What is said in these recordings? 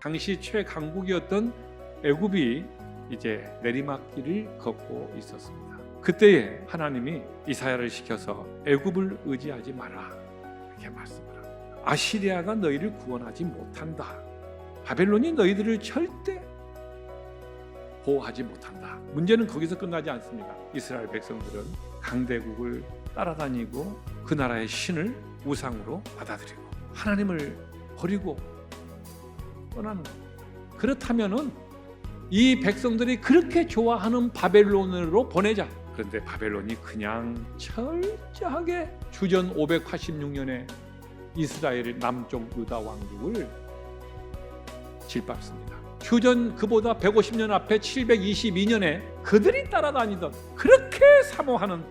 당시 최강국이었던 애굽이 이제 내리막길을 걷고 있었습니다. 그때에 하나님이 이사야를 시켜서 애굽을 의지하지 마라 이렇게 말씀을 합니다. 아시리아가 너희를 구원하지 못한다. 바벨론이 너희들을 절대 보호하지 못한다. 문제는 거기서 끝나지 않습니다. 이스라엘 백성들은 강대국을 따라다니고 그 나라의 신을 우상으로 받아들이고 하나님을 버리고 떠나는 것. 그렇다면은 이 백성들이 그렇게 좋아하는 바벨론으로 보내자. 그런데 바벨론이 그냥 철저하게 주전 586년에 이스라엘 남쪽 유다 왕국을 질밟습니다. 주전 그보다 150년 앞에 722년에 그들이 따라다니던 그렇게 사모하는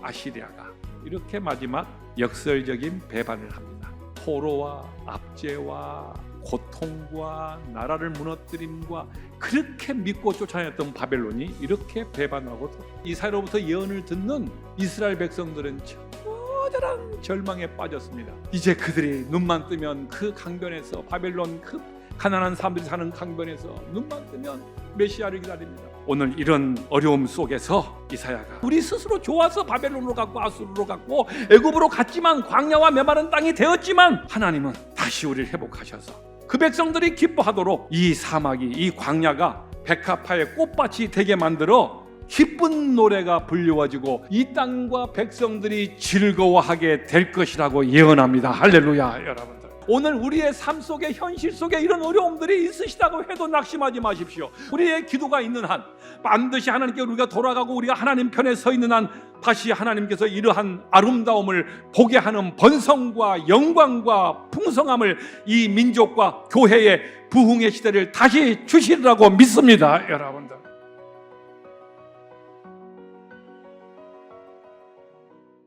아시리아가 이렇게 마지막 역설적인 배반을 합니다. 포로와 압제와 고통과 나라를 무너뜨림과 그렇게 믿고 쫓아냈던 바벨론이 이렇게 배반하고 이사로부터 예언을 듣는 이스라엘 백성들은 처절한 절망에 빠졌습니다. 이제 그들이 눈만 뜨면 그 강변에서 바벨론 그 가난한 사람들이 사는 강변에서 눈만 뜨면 메시아를 기다립니다. 오늘 이런 어려움 속에서 이사야가 우리 스스로 좋아서 바벨론으로 갔고 아수르로 갔고 애굽으로 갔지만 광야와 메마른 땅이 되었지만 하나님은 다시 우리를 회복하셔서 그 백성들이 기뻐하도록 이 사막이 이 광야가 백합화의 꽃밭이 되게 만들어 기쁜 노래가 불리워지고 이 땅과 백성들이 즐거워하게 될 것이라고 예언합니다. 할렐루야, 여러분들. 오늘 우리의 삶 속에 현실 속에 이런 어려움들이 있으시다고 해도 낙심하지 마십시오. 우리의 기도가 있는 한 반드시 하나님께 우리가 돌아가고 우리가 하나님 편에 서 있는 한 다시 하나님께서 이러한 아름다움을 보게 하는 번성과 영광과 풍성함을 이 민족과 교회의 부흥의 시대를 다시 주시리라고 믿습니다, 여러분들.